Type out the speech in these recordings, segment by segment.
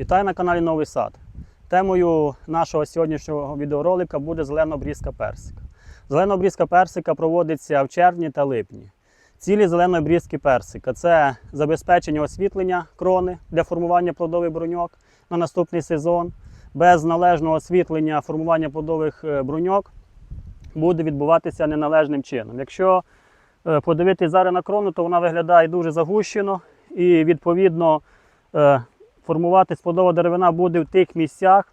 Вітаю на каналі Новий Сад. Темою нашого сьогоднішнього відеоролика буде зелена обрізка персика. Зелена обрізка персика проводиться в червні та липні. Цілі зеленої обрізки персика це забезпечення освітлення крони для формування плодових бруньок на наступний сезон. Без належного освітлення формування плодових е, бруньок буде відбуватися неналежним чином. Якщо е, подивитись зараз на крону, то вона виглядає дуже загущено і відповідно е, формуватись плодова деревина буде в тих місцях,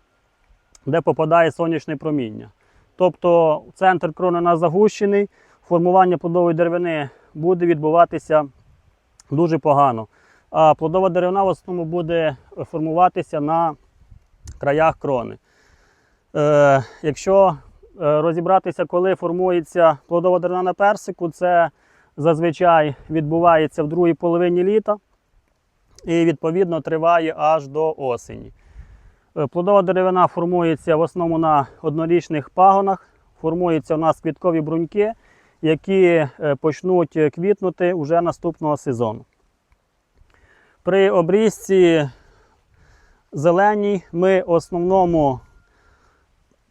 де попадає сонячне проміння. Тобто центр крони у нас загущений, формування плодової деревини буде відбуватися дуже погано. А плодова деревина в основному буде формуватися на краях крони. Е, якщо е, розібратися, коли формується плодова деревина на персику, це зазвичай відбувається в другій половині літа і відповідно триває аж до осені. Е, Плодова деревина формується в основному на однорічних пагонах. Формуються у нас квіткові бруньки, які е, почнуть квітнути вже наступного сезону. При обрізці зеленій ми в основному,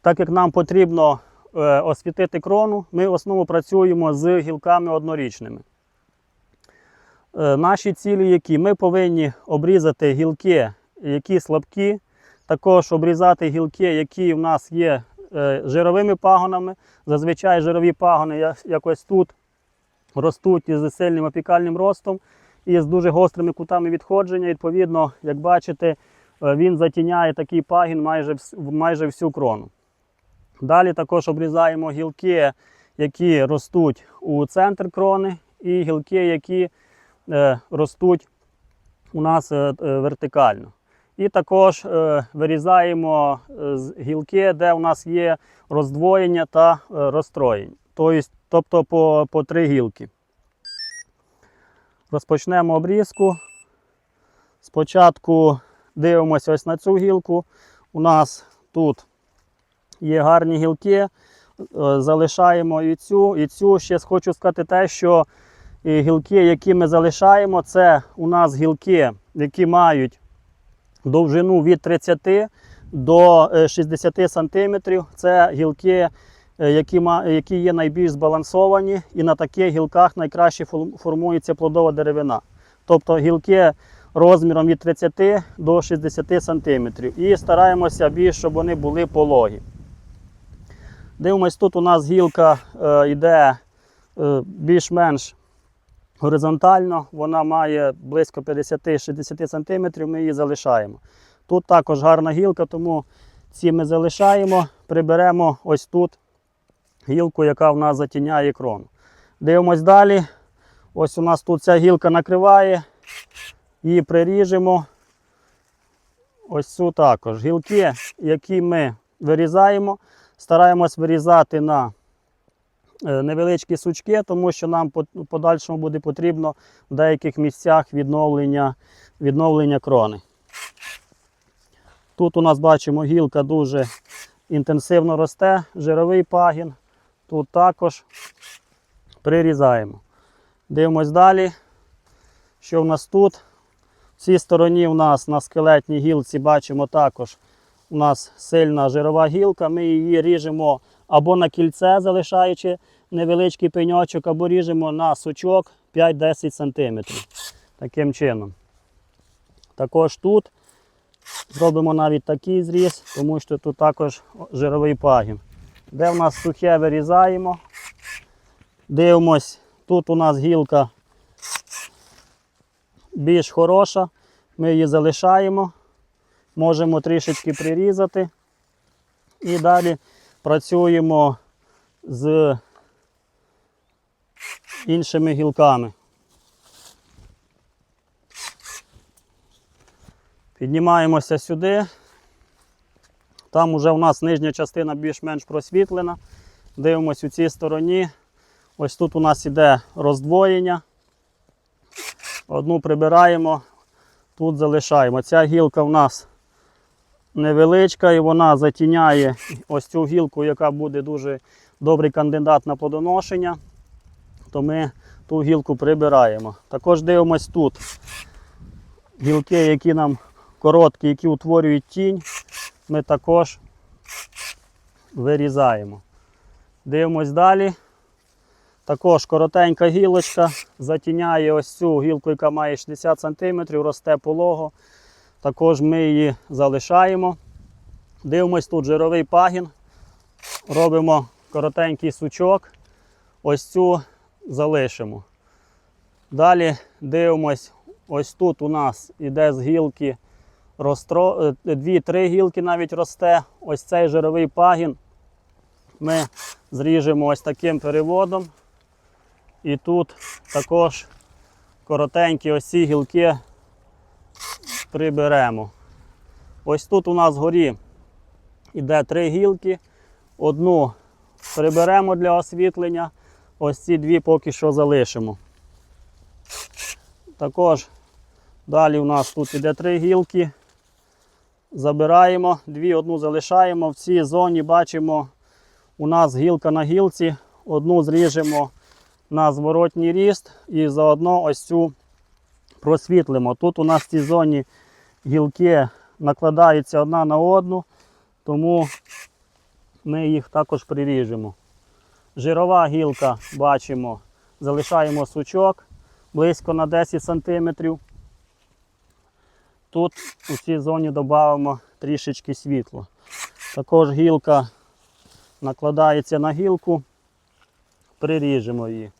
так як нам потрібно е, освітити крону, ми в основному працюємо з гілками однорічними. Е, Наші цілі, які ми повинні обрізати гілки, які слабкі, також обрізати гілки, які в нас є е, жировими пагонами. Зазвичай жирові пагони якось тут ростуть із сильним опікальним ростом і з дуже гострими кутами відходження. Відповідно, як бачите, е, він затіняє такий пагін майже, майже всю крону. Далі також обрізаємо гілки, які ростуть у центр крони, і гілки, які ростуть у нас е, е, вертикально. І також е, вирізаємо е, з гілки, де у нас є роздвоєння та е, розстроєння. Тобто, тобто по, по три гілки. Розпочнемо обрізку. Спочатку дивимося ось на цю гілку. У нас тут є гарні гілки. Е, Залишаємо і цю, і цю. Ще хочу сказати те, що гілки, які ми залишаємо, це у нас гілки, які мають довжину від 30 до е, 60 см. Це гілки, е, які, є найбільш збалансовані, і на таких гілках найкраще формується плодова деревина. Тобто гілки розміром від 30 до 60 см. І стараємося більш, щоб вони були пологі. Дивимось, тут у нас гілка е, йде е, більш-менш горизонтально, вона має близько 50-60 см, ми її залишаємо. Тут також гарна гілка, тому ці ми залишаємо, приберемо ось тут гілку, яка в нас затіняє крону. Дивимось далі. Ось у нас тут ця гілка накриває, її приріжемо. Ось цю також. Гілки, які ми вирізаємо, стараємось вирізати на невеличкі сучки, тому що нам в подальшому буде потрібно в деяких місцях відновлення, відновлення крони. Тут у нас бачимо гілка дуже інтенсивно росте, жировий пагін. Тут також прирізаємо. Дивимось далі. Що в нас тут? В цій стороні у нас на скелетній гілці бачимо також у нас сильна жирова гілка. Ми її ріжемо або на кільце, залишаючи невеличкий пеньочок, або ріжемо на сучок 5-10 см. Таким чином. Також тут зробимо навіть такий зріз, тому що тут також жировий пагін. Де в нас сухе вирізаємо. Дивимось, тут у нас гілка більш хороша. Ми її залишаємо. Можемо трішечки прирізати. І далі працюємо з іншими гілками. Піднімаємося сюди. Там уже у нас нижня частина більш-менш просвітлена. Дивимось у цій стороні. Ось тут у нас іде роздвоєння. Одну прибираємо, тут залишаємо. Ця гілка у нас невеличка і вона затіняє ось цю гілку, яка буде дуже добрий кандидат на плодоношення. То ми ту гілку прибираємо. Також дивимось тут. Гілки, які нам короткі, які утворюють тінь, ми також вирізаємо. Дивимось далі. Також коротенька гілочка затіняє ось цю гілку, яка має 60 см, росте полого. Також ми її залишаємо. Дивимось тут жировий пагін. Робимо коротенький сучок. Ось цю залишимо. Далі дивимось, ось тут у нас іде з гілки розтро... 2-3 гілки навіть росте. Ось цей жировий пагін. Ми зріжемо ось таким переводом. І тут також коротенькі ось ці гілки приберемо. Ось тут у нас вгорі іде три гілки. Одну приберемо для освітлення, ось ці дві поки що залишимо. Також далі у нас тут іде три гілки. Забираємо, дві, одну залишаємо. В цій зоні бачимо, у нас гілка на гілці, одну зріжемо на зворотній ріст і заодно ось цю просвітлимо. Тут у нас в цій зоні гілки накладаються одна на одну, тому ми їх також приріжемо. Жирова гілка бачимо, залишаємо сучок близько на 10 см. Тут у цій зоні додамо трішечки світла. Також гілка накладається на гілку, приріжемо її.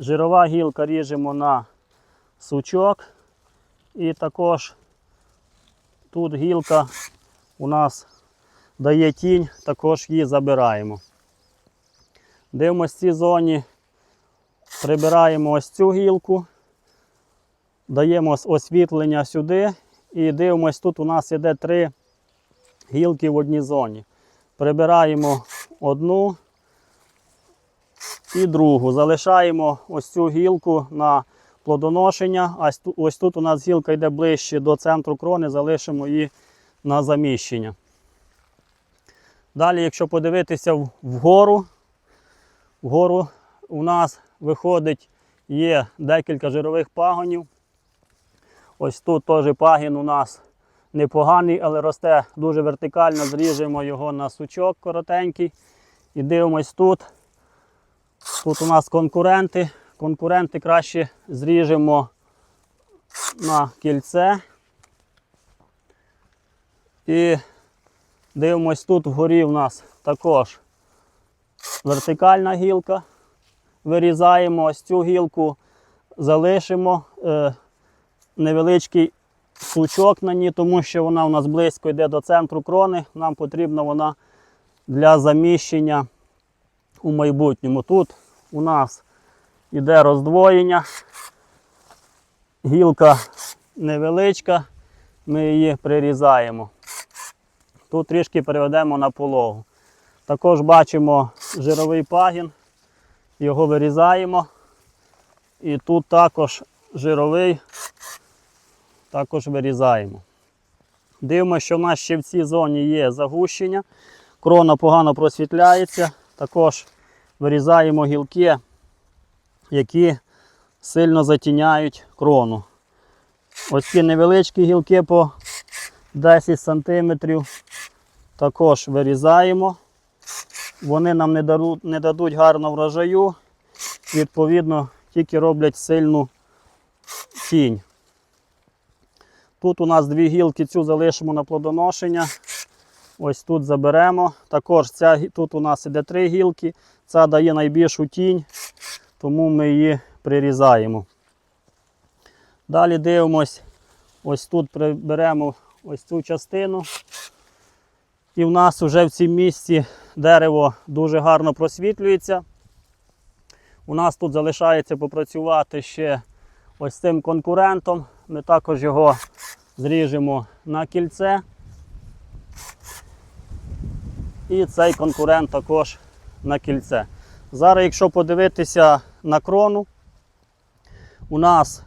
Жирова гілка ріжемо на сучок. І також тут гілка у нас дає тінь, також її забираємо. Дивимося в цій зоні, прибираємо ось цю гілку, даємо освітлення сюди і дивимось, тут у нас іде три гілки в одній зоні. Прибираємо одну і другу. Залишаємо ось цю гілку на плодоношення. Тут, ось тут у нас гілка йде ближче до центру крони, залишимо її на заміщення. Далі, якщо подивитися вгору, вгору у нас виходить, є декілька жирових пагонів. Ось тут теж пагін у нас непоганий, але росте дуже вертикально. Зріжемо його на сучок коротенький. І дивимось тут. Тут у нас конкуренти. Конкуренти краще зріжемо на кільце. І дивимось тут вгорі у нас також вертикальна гілка. Вирізаємо ось цю гілку, залишимо е, невеличкий сучок на ній, тому що вона у нас близько йде до центру крони. Нам потрібна вона для заміщення у майбутньому. Тут у нас йде роздвоєння. Гілка невеличка, ми її прирізаємо. Тут трішки переведемо на пологу. Також бачимо жировий пагін, його вирізаємо. І тут також жировий, також вирізаємо. Дивимося, що в нас ще в цій зоні є загущення. Крона погано просвітляється. Також вирізаємо гілки, які сильно затіняють крону. Ось ці невеличкі гілки по 10 см також вирізаємо. Вони нам не дадуть, не дадуть гарно врожаю, відповідно, тільки роблять сильну тінь. Тут у нас дві гілки, цю залишимо на плодоношення. Ось тут заберемо. Також ця, тут у нас іде три гілки. Ця дає найбільшу тінь, тому ми її прирізаємо. Далі дивимось, ось тут приберемо ось цю частину. І в нас вже в цім місці дерево дуже гарно просвітлюється. У нас тут залишається попрацювати ще ось цим конкурентом. Ми також його зріжемо на кільце. І цей конкурент також на кільце. Зараз, якщо подивитися на крону, у нас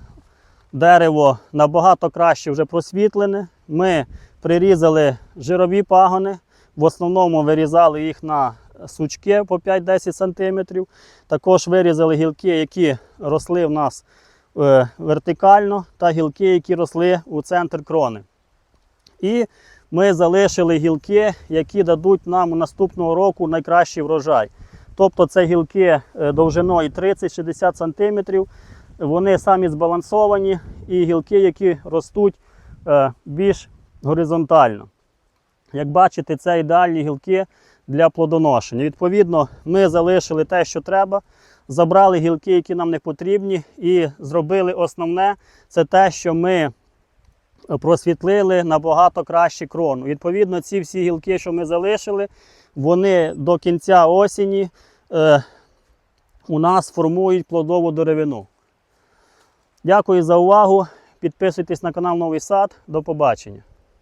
дерево набагато краще вже просвітлене. Ми прирізали жирові пагони, в основному вирізали їх на сучки по 5-10 см. Також вирізали гілки, які росли в нас е, вертикально, та гілки, які росли у центр крони. І ми залишили гілки, які дадуть нам наступного року найкращий врожай. Тобто це гілки е, довжиною 30-60 см. Вони самі збалансовані і гілки, які ростуть е, більш горизонтально. Як бачите, це ідеальні гілки для плодоношення. Відповідно, ми залишили те, що треба, забрали гілки, які нам не потрібні, і зробили основне це те, що ми просвітлили набагато краще крону. Відповідно, ці всі гілки, що ми залишили, вони до кінця осені е, у нас формують плодову деревину. Дякую за увагу. Підписуйтесь на канал Новий Сад. До побачення.